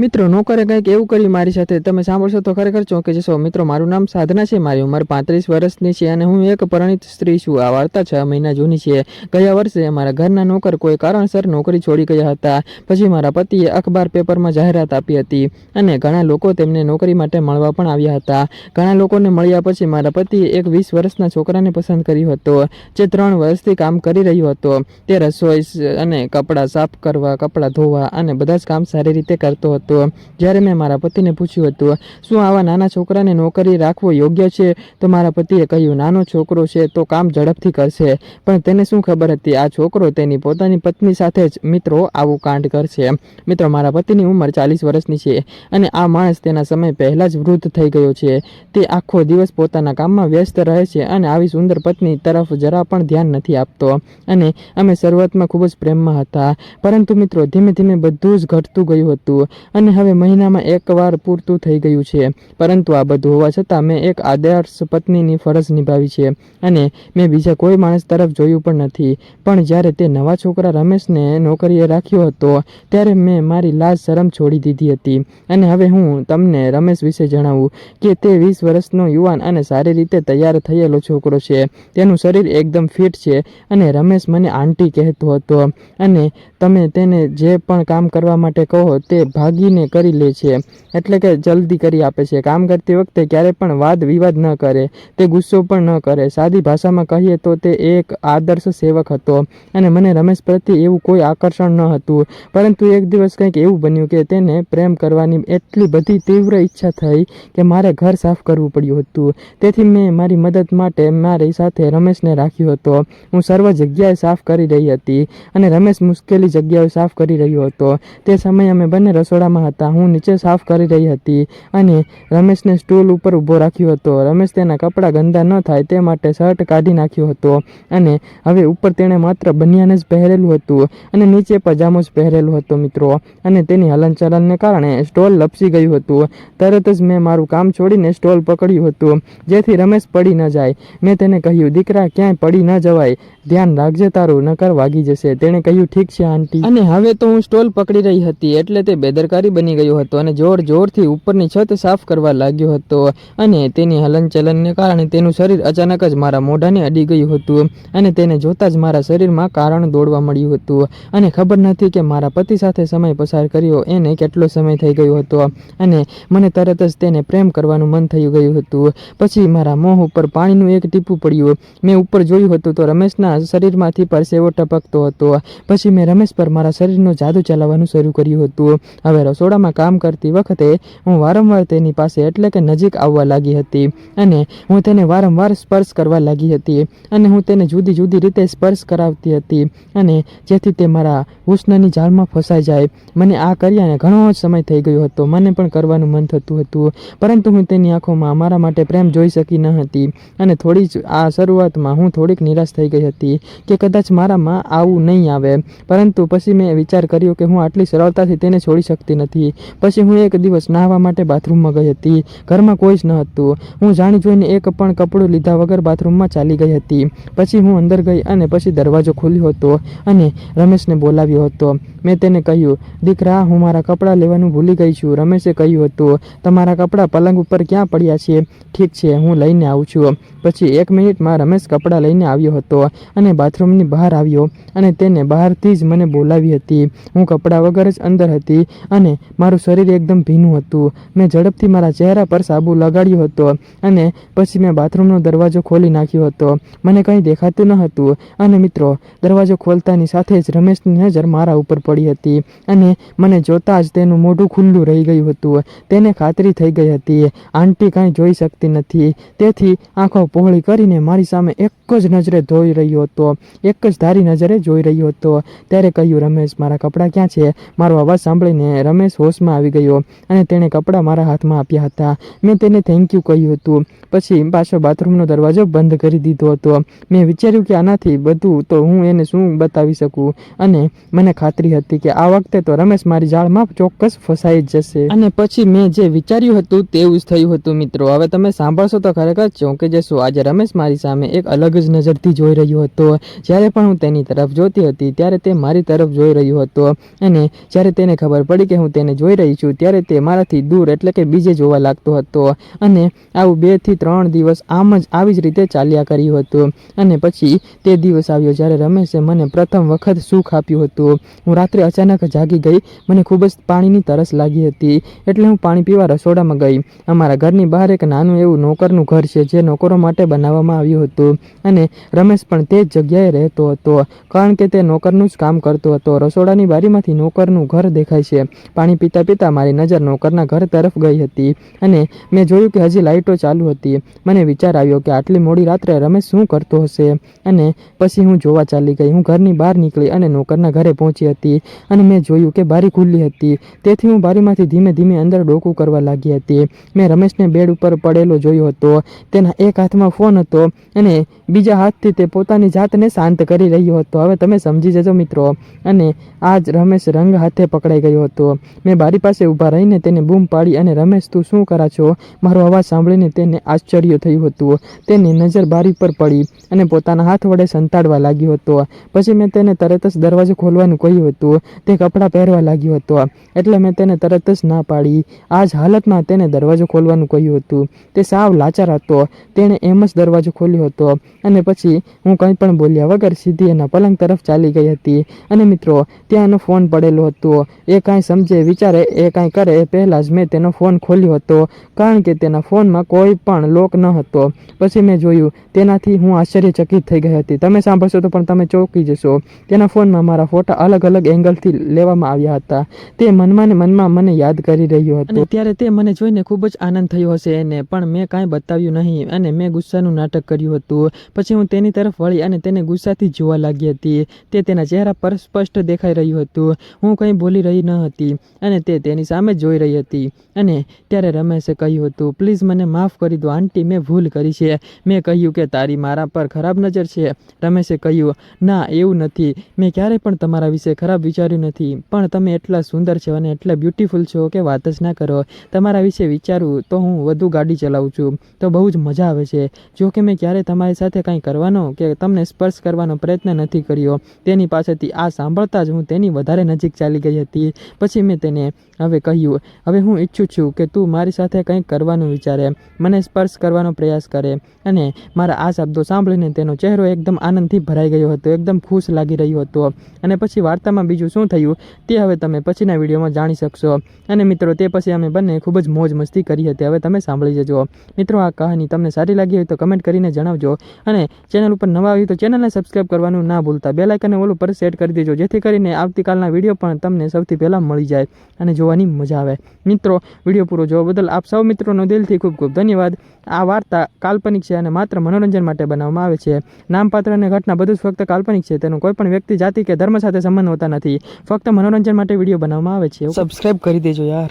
મિત્રો નોકરે કંઈક એવું કર્યું મારી સાથે, તમે સાંભળશો તો ખરેખર ચોંકી જશો. મિત્રો, મારું નામ સાધના છે, મારી ઉંમર પાંત્રીસ વર્ષની છે અને હું એક પરણિત સ્ત્રી છું. આ વાર્તા છ મહિના જૂની છે. ગયા વર્ષે મારા ઘરના નોકર કોઈ કારણસર નોકરી છોડી ગયા હતા. પછી મારા પતિએ અખબાર પેપરમાં જાહેરાત આપી હતી અને ઘણા લોકો તેમને નોકરી માટે મળવા પણ આવ્યા હતા. ઘણા લોકોને મળ્યા પછી મારા પતિએ એક વીસ વર્ષના છોકરાને પસંદ કર્યો હતો, જે ત્રણ વર્ષથી કામ કરી રહ્યો હતો. તે રસોઈ અને કપડાં સાફ કરવા, કપડાં ધોવા અને બધા જ કામ સારી રીતે કરતો હતો. જ્યારે મેં મારા પતિને પૂછ્યું હતું, શું આવા નાના છોકરાને નોકરી રાખવો યોગ્ય છે? તો મારા પતિએ કહ્યું, નાનો છોકરો છે તો કામ ઝડપથી કરશે. પણ તેને શું ખબર હતી? આ છોકરો તેની પોતાની પત્ની સાથે જ મિત્રો આવું કાંડ કરશે. મિત્રો, મારા પતિની ઉંમર ચાલીસ વર્ષની છે અને આ માણસ તેના સમય પહેલા જ વૃદ્ધ થઈ ગયો છે. તે આખો દિવસ પોતાના કામમાં વ્યસ્ત રહે છે અને આવી સુંદર પત્ની તરફ જરા પણ ધ્યાન નથી આપતો. અને અમે શરૂઆતમાં ખૂબ જ પ્રેમમાં હતા. પરંતુ મિત્રો, ધીમે ધીમે બધું જ ઘટતું ગયું હતું. અને હવે મહિનામાં એકવાર પૂરતું થઈ ગયું છે. પરંતુ આ બધું હોવા છતાં મેં એક આદર્શ પત્નીની ફરજ નિભાવી છે અને મેં બીજા કોઈ માણસ તરફ જોયું પણ નથી. પણ જ્યારે તે નવા છોકરા રમેશને નોકરીએ રાખ્યો હતો, ત્યારે મેં મારી લાજ શરમ છોડી દીધી હતી. અને હવે હું તમને રમેશ વિશે જણાવું કે તે વીસ વર્ષનો યુવાન અને સારી રીતે તૈયાર થયેલો છોકરો છે. તેનું શરીર એકદમ ફિટ છે અને રમેશ મને આંટી કહેતો હતો. અને તમે તેને જે પણ કામ કરવા માટે કહો તે ભાગીને કરી લે છે. એટલે કે જલ્દી કરી આપે છે. કામ કરતી વખતે ક્યારે પણ વાદ વિવાદ ન કરે. તે ગુસ્સો પણ ન કરે. સાદી ભાષામાં કહીએ તો તે એક આદર્શ સેવક હતો અને મને રમેશ પ્રત્યે એવું કોઈ આકર્ષણ ન હતું. પરંતુ એક દિવસ કંઈક એવું બન્યું કે તેને પ્રેમ કરવાની એટલી બધી તીવ્ર ઈચ્છા થઈ કે મારે ઘર સાફ કરવું પડ્યું હતું. તેથી મેં મારી મદદ માટે મારી સાથે રમેશને રાખ્યો હતો. હું સર્વ જગ્યાએ સાફ કરી રહી હતી અને રમેશ મુશ્કેલી જગ્યાઓ સાફ કરી રહ્યો હતો. તે સમયે અમે બંને રસોડામાં હતા. હું નીચે સાફ કરી રહી હતી અને રમેશને સ્ટૂલ ઉપર ઊભો રાખ્યો હતો. રમેશ તેના કપડાં ગંદા ન થાય તે માટે શર્ટ કાઢી નાખ્યો હતો અને હવે ઉપર તેણે માત્ર બનિયાને જ પહેરેલું હતું અને નીચે પજામો જ પહેરેલો હતો મિત્રો. અને તેની હલનચલનને કારણે સ્ટોલ લપસી ગયું હતું. તરત જ મેં મારું કામ છોડીને સ્ટોલ પકડ્યું હતું. જેથી રમેશ પડી ન જાય. મેં તેને કહ્યું, દીકરા, ક્યાંય પડી ન જવાય. ધ્યાન રાખજે તારું નકર વાગી જશે. તેણે કહ્યું, ઠીક છે, આંટી. અને હવે તો હું સ્ટોલ પકડી રહી હતી એટલે તે બેદરકારી બની ગયો હતો અને જોર જોરથી ઉપરની છત સાફ કરવા લાગ્યો હતો. અને તેની હલનચલનને કારણે તેનું શરીર અચાનક જ મારા મોઢાને અડી ગયું હતું અને તેને જોતાં જ મારા શરીરમાં કારણ દોડવા મળ્યું હતું. અને ખબર નથી કે મારા પતિ સાથે સમય પસાર કર્યો એને કેટલો સમય થઈ ગયો હતો. અને મને તરત જ તેને પ્રેમ કરવાનું મન થઈ ગયું હતું. પછી મારા મોં ઉપર પાણીનું એક ટીપું પડ્યું. મેં ઉપર જોયું હતું તો રમેશના શરીરમાંથી પરસેવો ટપકતો હતો. પછી મેં રમેશ પર મારા શરીરનો જાદુ ચલાવવાનું શરૂ કર્યું હતું. હવે રસોડામાં કામ કરતી વખતે હું વારંવાર તેની પાસે એટલે કે નજીક આવવા લાગી હતી અને હું તેને વારંવાર સ્પર્શ કરવા લાગી હતી અને હું તેને જુદી જુદી રીતે સ્પર્શ કરાવતી હતી અને જેથી તે મારા હુસ્નની જાળમાં ફસાઈ જાય. મને આ કર્યાને ઘણો જ સમય થઈ ગયો હતો. મને પણ કરવાનું મન થતું હતું. પરંતુ હું તેની આંખોમાં મારા માટે પ્રેમ જોઈ શકી ન હતી અને થોડી જ આ શરૂઆતમાં હું થોડીક નિરાશ થઈ ગઈ હતી કે કદાચ મારામાં આવું નહીં આવે. પરંતુ પછી મેં વિચાર કર્યો કે હું આટલી સરળતાથી તેને છોડી શકતી નથી. પછી હું એક દિવસ નાહવા માટે બાથરૂમમાં ગઈ હતી. ઘરમાં કોઈ જ ન હતું. હું જાણી જોઈને એક પણ કપડું લીધા વગર બાથરૂમમાં ચાલી ગઈ હતી. પછી હું અંદર ગઈ અને પછી દરવાજો ખોલ્યો હતો અને રમેશને બોલાવ્યો હતો. મેં તેને કહ્યું, દીકરા, હું મારા કપડાં લેવાનું ભૂલી ગઈ છું. રમેશે કહ્યું હતું, તમારા કપડાં પલંગ ઉપર ક્યાં પડ્યા છે? ઠીક છે, હું લઈને આવું છું. પછી એક મિનિટમાં રમેશ કપડાં લઈને આવ્યો હતો અને બાથરૂમની બહાર આવ્યો અને તેને બહારથી જ મને બોલાવી હતી. હું કપડાં વગર જ અંદર હતી અને મારું શરીર એકદમ ભીનું હતું. મેં ઝડપથી મારા ચહેરા પર સાબુ લગાડ્યો હતો અને પછી મેં બાથરૂમનો દરવાજો ખોલી નાખ્યો હતો. મને કંઈ દેખાતું ન હતું. અને મિત્રો, દરવાજો ખોલતાની સાથે જ રમેશની નજર મારા ઉપર પડી હતી અને મને જોતાં જ તેનું મોઢું ખુલ્લું રહી ગયું હતું. તેને ખાતરી થઈ ગઈ હતી. આંટી કાંઈ જોઈ શકતી નથી. તેથી આંખો પહોળી કરીને મારી સામે એક જ નજરે ધોઈ રહ્યો હતો. એક જ ધારી નજરે જોઈ રહ્યો હતો. ત્યારે કહ્યું, રમેશ, મારા કપડાં ક્યાં છે? મારો અવાજ સાંભળીને રમેશ હોશમાં આવી ગયો અને તેણે કપડાં મારા હાથમાં આપ્યા હતા. મેં તેને થેન્ક યુ કહ્યું હતું. પછી પાછો બાથરૂમનો દરવાજો બંધ કરી દીધો હતો. મેં વિચાર્યું કે આનાથી બધું તો હું એને શું બતાવી શકું? અને મને ખાતરી હતી કે આ વખતે તો રમેશ મારી જાળમાં ચોક્કસ ફસાઈ જશે. અને પછી મેં જે વિચાર્યું હતું તેવું જ થયું હતું મિત્રો. હવે તમે સાંભળશો તો ખરેખર ચોંકી જશો. આજે રમેશ મારી સામે એક અલગ જ નજરથી જોઈ રહ્યો હતો. જ્યારે પણ હું તેની તરફ જોતી હતી, ત્યારે તે મારી તરફ જોઈ રહ્યો હતો. અને જ્યારે તેને ખબર પડી કે હું હું તેને જોઈ રહી છું, ત્યારે તે મારાથી દૂર એટલે કે બીજે જોવા લાગતો હતો. અને આવું બેથી ત્રણ દિવસ આમ જ આવી જ રીતે ચાલ્યા કર્યું હતું. અને પછી તે દિવસ આવ્યો જ્યારે રમેશે મને પ્રથમ વખત સુખ આપ્યું હતું. હું રાત્રે અચાનક જાગી ગઈ. મને ખૂબ જ પાણીની તરસ લાગી હતી. એટલે હું પાણી પીવા રસોડામાં ગઈ. અમારા ઘરની બહાર એક નાનું એવું નોકરનું ઘર છે, જે નોકરો માટે બનાવવામાં આવ્યું હતું. અને રમેશ પણ તે જ જગ્યાએ રહેતો હતો, કારણ કે તે નોકરનું જ કામ કરતો હતો. રસોડાની બારીમાંથી નોકરનું ઘર દેખાય છે. પાણી પીતા પીતા મારી નજર નોકરના ઘર તરફ ગઈ હતી અને મેં જોયું કે હજી લાઇટો ચાલુ હતી. મને વિચાર આવ્યો કે આટલી મોડી રાત્રે રમેશ શું કરતો હશે? અને પછી હું જોવા ચાલી ગઈ. હું ઘરની બહાર નીકળી અને નોકરના ઘરે પહોંચી હતી અને મેં જોયું કે બારી ખુલ્લી હતી. તેથી હું બારીમાંથી ધીમે ધીમે અંદર ડોકું કરવા લાગી હતી. મેં રમેશને બેડ ઉપર પડેલો જોયો હતો. તેના એક હાથમાં ફોન હતો અને બીજા હાથથી તે પોતાની જાતને શાંત કરી રહ્યો હતો. હવે તમે સમજી જજો મિત્રો. અને આ જ રમેશ રંગ હાથે પકડાઈ ગયો હતો. મેં બારી પાસે ઊભા રહીને તેને બૂમ પાડી અને, રમેશ, તું શું કરા છો? મારો અવાજ સાંભળીને તેને આશ્ચર્ય થયું હતું. તેની નજર બારી પર પડી અને પોતાના હાથ વડે સંતાડવા લાગ્યો હતો. પછી મેં તેને તરત જ દરવાજો ખોલવાનું કહ્યું હતું. તે કપડાં પહેરવા લાગ્યો હતો. એટલે મેં તેને તરત જ ના પાડી. આ જ હાલતમાં તેને દરવાજો ખોલવાનું કહ્યું હતું. તે સાવ લાચાર હતો. તેણે એમ જ દરવાજો ખોલ્યો હતો. અને પછી હું કંઈ પણ બોલ્યા વગર સીધી એના પલંગ તરફ ચાલી ગઈ હતી. અને મિત્રો ત્યાં એનો ફોન પડેલો હતો. એ કાંઈ સમજે વિચારે એ કાંઈ કરે, એ પહેલાં જ મેં તેનો ફોન ખોલ્યો હતો, કારણ કે તેના ફોનમાં કોઈ પણ લોક ન હતો. પછી મેં જોયું, તેનાથી હું આશ્ચર્યચકિત થઈ ગઈ હતી. તમે સાંભળશો તો પણ તમે ચોંકી જશો. તેના ફોનમાં મારા ફોટા અલગ અલગ એંગલથી લેવામાં આવ્યા હતા. તે મનમાં ને મનમાં મને યાદ કરી રહ્યો હતો. ત્યારે તે મને જોઈને ખૂબ જ આનંદ થયો હશે એને, પણ મેં કાંઈ બતાવ્યું નહીં અને મેં ગુસ્સાનું નાટક કર્યું હતું. પછી હું તેની તરફ વળી અને તેને ગુસ્સાથી જોવા લાગી હતી. તે તેના ચહેરા પર સ્પષ્ટ દેખાઈ રહ્યું હતું. હું કંઈ બોલી રહી ન હતી. અને તે તેની સામે જોઈ રહી હતી. અને ત્યારે રમેશે કહ્યું હતું, પ્લીઝ મને માફ કરી દો, આંટી, મેં ભૂલ કરી છે. મેં કહ્યું કે તારી મારા પર ખરાબ નજર છે. રમેશે કહ્યું, ના, એવું નથી. મેં ક્યારેય પણ તમારા વિશે ખરાબ વિચાર્યું નથી. પણ તમે એટલા સુંદર છો અને એટલા બ્યુટીફુલ છો કે વાત જ ના કરો. તમારા વિશે વિચારું તો હું વધુ ગાડી ચલાવું છું. તો બહુ જ મજા આવે છે. જો કે મેં ક્યારેય તમારી સાથે કંઈ કરવાનો કે તમને સ્પર્શ કરવાનો પ્રયત્ન નથી કર્યો. તેની પાસેથી આ સાંભળતા જ હું તેની વધારે નજીક ચાલી ગઈ હતી. પછી મેં તેને હવે કહ્યું, હવે હું ઈચ્છું છું કે તું મારી સાથે કંઈક કરવાનું વિચારે, મને સ્પર્શ કરવાનો પ્રયાસ કરે. અને મારા આ શબ્દો સાંભળીને તેનો ચહેરો એકદમ આનંદથી ભરાઈ ગયો હતો, એકદમ ખુશ લાગી રહ્યો હતો. અને પછી વાર્તામાં બીજું શું થયું, તે હવે તમે પછીના વિડીયોમાં જાણી શકશો. અને મિત્રો, તે પછી અમે બંને ખૂબ જ મોજ મસ્તી કરી હતી. હવે તમે સાંભળી જજો. મિત્રો, આ કહાની તમને સારી લાગી હોય તો કમેન્ટ કરીને જણાવજો. અને ચેનલ ઉપર નવા આવી તો ચેનલને સબસ્ક્રાઈબ કરવાનું ના ભૂલતા. બેલાઇકને ઓલું પર સેટ કરી દેજો, જેથી કરીને આવતીકાલના વીડિયો પણ તમને સૌથી પહેલાં મળી જાય અને જોવાની મજા આવે. મિત્રો, વીડિયો પૂરો જોવા બદલ આપ સૌ મિત્રોનો દિલથી ખૂબ ખૂબ ધન્યવાદ. આ વાર્તા કાલ્પનિક છે અને માત્ર મનોરંજન માટે બનાવવામાં આવે છે. નામપાત્ર અને ઘટના બધું જ ફક્ત કાલ્પનિક છે, તેનું કોઈ પણ વ્યક્તિ, જાતિ કે ધર્મ સાથે સંબંધ હોતા નથી. ફક્ત મનોરંજન માટે વીડિયો બનાવવામાં આવે છે. સબસ્ક્રાઈબ કરી દેજો યાર.